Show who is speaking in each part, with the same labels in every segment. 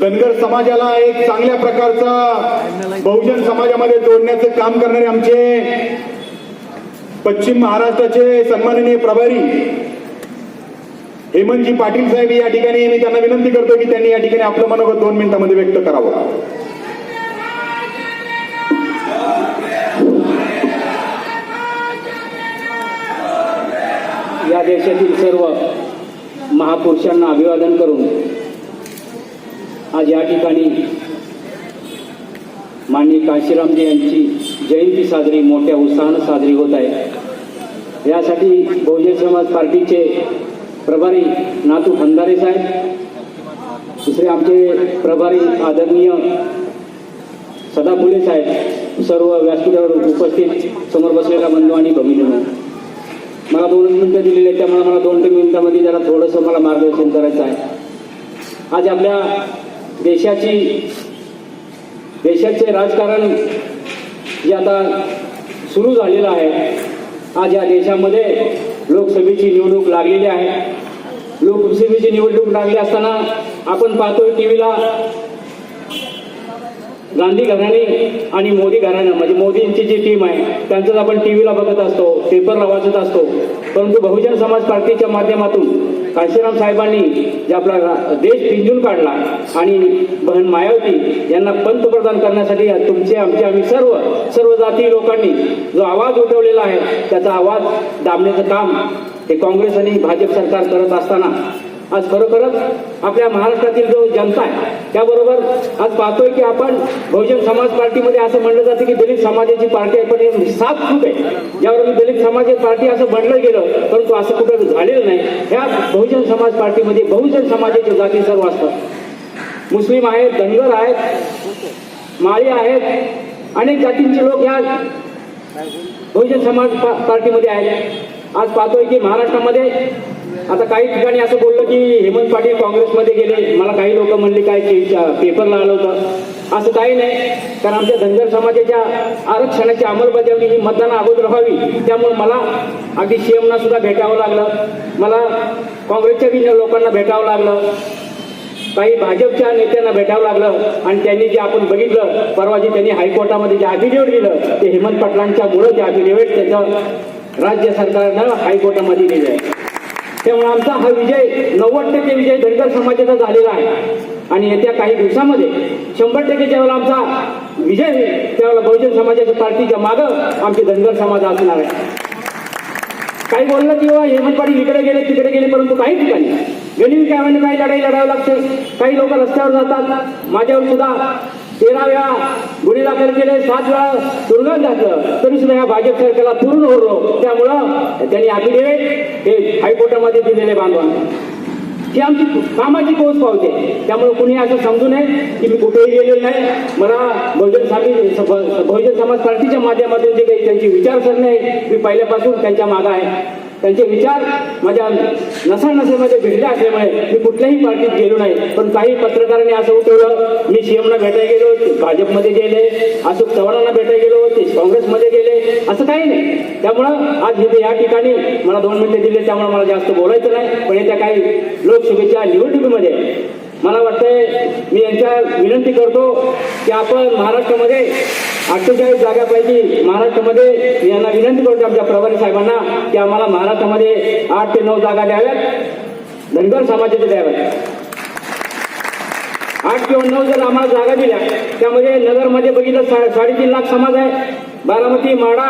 Speaker 1: धनगर समाजाला एक चांगल्या प्रकारचा बहुजन समाजामध्ये जोडण्याचं काम करणारे आमचे पश्चिम महाराष्ट्राचे सन्माननीय प्रभारी हेमंतजी पाटील साहेब या ठिकाणी मी त्यांना विनंती करतो की त्यांनी या ठिकाणी आपलं मनोगत दोन मिनिटांमध्ये व्यक्त करावं.
Speaker 2: या देशातील सर्व महापुरुषांना अभिवादन करून आज या ठिकाणी माननीय काशीरामजी यांची जयंती साजरी मोठ्या उत्साहानं साजरी होत आहे. यासाठी बहुजन समाज पार्टीचे प्रभारी नातू खंदारे साहेब दुसरे आमचे प्रभारी आदरणीय सदाफुले साहेब सर्व व्यासपीठावर उपस्थित समोर बसलेला बंधू आणि भगिनींनो. मला दोन मिनिटं दिलेली आहेत त्यामुळे मला दोन तीन मिनिटामध्ये जरा थोडंसं मला मार्गदर्शन करायचं आहे. आज आपल्या देशाची देशाचे राजकारण जे आता सुरू झालेलं आहे आज या देशामध्ये लोकसभेची निवडणूक लागलेली आहे. लोकसभेची निवडणूक लागली असताना आपण पाहतोय टी व्हीला गांधी घराणे आणि मोदी घराणं म्हणजे मोदींची जी टीम आहे त्यांचंच आपण टी व्हीला बघत असतो पेपरला वाचत असतो. परंतु बहुजन समाज पार्टीच्या माध्यमातून काशीराम साहेबांनी जे आपला रा- देश पिंजून काढला आणि बहन मायावती यांना पंतप्रधान करण्यासाठी तुमचे आमचे आम्ही सर्व सर्व जाती लोकांनी जो आवाज उठवलेला आहे त्याचा आवाज दाबण्याचं काम हे काँग्रेस आणि भाजप सरकार करत असताना आज खरोखरच आपल्या महाराष्ट्रातील जो जनता आहे. त्याबरोबर आज पाहतोय की आपण बहुजन समाज पार्टीमध्ये असं म्हणलं जातं की दलित समाजाची पार्टी आहे पण हे साफ चूक आहे. ज्यावर दलित समाजाची पार्टी असं म्हणलं गेलं परंतु असं कुठं झालेलं नाही. ह्या बहुजन समाज पार्टीमध्ये बहुजन समाजाचे जाती सर्व असतात. मुस्लिम आहेत धनगर आहेत माळी आहेत अनेक जातींचे लोक ह्या बहुजन समाज पा- पार्टीमध्ये आहेत. आज पाहतोय की महाराष्ट्रामध्ये आता काही ठिकाणी असं बोललं की हेमंत पाटील काँग्रेसमध्ये गेले. मला काही लोक म्हणले काय पेपरला आलं होतं. असं काही नाही. कारण आमच्या धनगर समाजाच्या आरक्षणाची अंमलबजावणी ही मतदान अगोदर व्हावी. त्यामुळे मला अगदी सीएमना सुद्धा भेटावं लागलं. मला काँग्रेसच्या बी लोकांना भेटावं लागलं. काही भाजपच्या नेत्यांना भेटावं लागलं. आणि त्यांनी जे आपण बघितलं परवा जे त्यांनी हायकोर्टामध्ये जे अफिडेव्हिट दिलं ते हेमंत पाटलांच्या मुळे जे अफिडेव्हिट त्याचं राज्य सरकारनं हायकोर्टामध्ये दिलं आहे त्यामुळे आमचा हा विजय नव्वद टक्के विजय धनगर समाजाचा झालेला आहे. आणि येत्या काही दिवसामध्ये शंभर टक्के ज्यावेळेला आमचा विजय होईल त्यावेळेला बहुजन समाजाच्या पार्टीच्या मागं आमचे धनगर समाज असणार आहे. काही बोललं की बाबा हेमंत पाटील इकडे गेले तिकडे गेले परंतु काही ठिकाणी गणित काय काही लढाई लढावं लागते. काही लोक रस्त्यावर जातात. माझ्यावर सुद्धा तेरा वेळा गुन्हे दाखल केले सात वेळा तुरुंगात घातलं तरी सुद्धा ह्या भाजप सरकारला तुरुंग होतो. त्यामुळं त्यांनी अफिडेव्हिट हे हायकोर्टामध्ये दिलेले बांधवा ती आमची कामाची पोच पावते. त्यामुळे कुणी असं समजू नये की मी कुठेही गेलेलो नाही. मला बहुजन समाज बहुजन समाज पार्टीच्या माध्यमातून जे काही त्यांची विचारसरणी आहे मी पहिल्यापासून त्यांच्या मागं आहे. त्यांचे विचार माझ्या नसानसेमध्ये भिडले असल्यामुळे मी कुठल्याही पार्टीत गेलो नाही. पण काही पत्रकारांनी असं उठवलं मी सीएमना भेटायला गेलो ते भाजपमध्ये गेले अशोक चव्हाणांना भेटायला गेलो ते काँग्रेसमध्ये गेले असं काही नाही. त्यामुळं आज इथे या ठिकाणी मला दोन मिनिटं दिले त्यामुळे मला जास्त बोलायचं नाही. पण येत्या काही लोकसभेच्या निवडणुकीमध्ये मला वाटतंय मी यांच्या विनंती करतो की आपण महाराष्ट्रामध्ये अठ्ठेचाळीस जागापैकी महाराष्ट्रामध्ये यांना विनंती करतो आमच्या प्रभारी साहेबांना की आम्हाला महाराष्ट्रामध्ये आठ ते नऊ जागा द्याव्यात. धनगर समाजाच्या द्याव्यात. आठ किंवा नऊ जर आम्हाला जागा दिल्या त्यामध्ये नगरमध्ये बघितलं सा साडेतीन लाख समाज आहे. बारामती माडा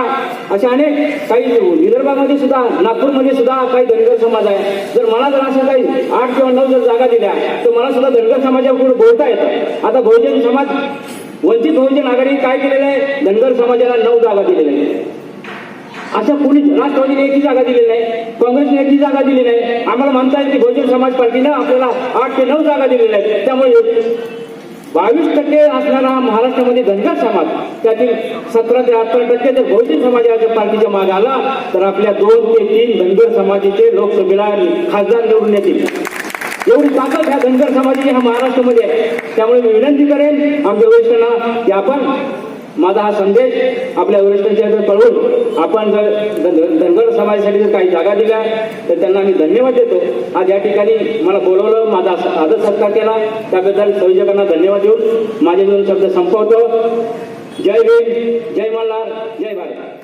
Speaker 2: अशा अनेक काही विदर्भामध्ये सुद्धा नागपूरमध्ये सुद्धा काही धनगर समाज आहे. जर मला जर असं काही आठ किंवा नऊ जर जागा दिल्या तर मला सुद्धा धनगर समाजाकडून बोलता येतं. आता बहुजन समाज वंचित बहुजन आघाडीने काय केलेलं आहे? धनगर समाजाला नऊ जागा दिलेल्या आहेत. असं कुणीच राष्ट्रवादीने एकही जागा दिलेली नाही काँग्रेसने एकही जागा दिली नाही. आम्हाला म्हणता येईल बहुजन समाज पार्टीनं आपल्याला आठ ते नऊ जागा दिलेल्या आहेत. त्यामुळे बावीस टक्के असणारा महाराष्ट्रामध्ये धनगर समाज त्यातील सतरा ते अठरा टक्के जर बहुजन समाजाच्या पार्टीच्या मागे आला तर आपल्या दोन ते तीन धनगर समाजाचे लोकसभेला खासदार निवडून येतील. एवढी ताकद ह्या धनगर समाजाची ह्या महाराष्ट्रामध्ये आहे. त्यामुळे मी विनंती करेन आमच्या वरिष्ठांना की आपण माझा हा संदेश आपल्या वरिष्ठांच्या कळवून आपण जर धनगर समाजासाठी जर काही जागा दिल्या तर त्यांना मी धन्यवाद देतो. आज या ठिकाणी मला बोलवलं माझा आदर सत्कार केला. त्याबद्दल संयोजकांना धन्यवाद देऊन माझे दोन शब्द संपवतो. जय भीम जय मल्हार जय भारत.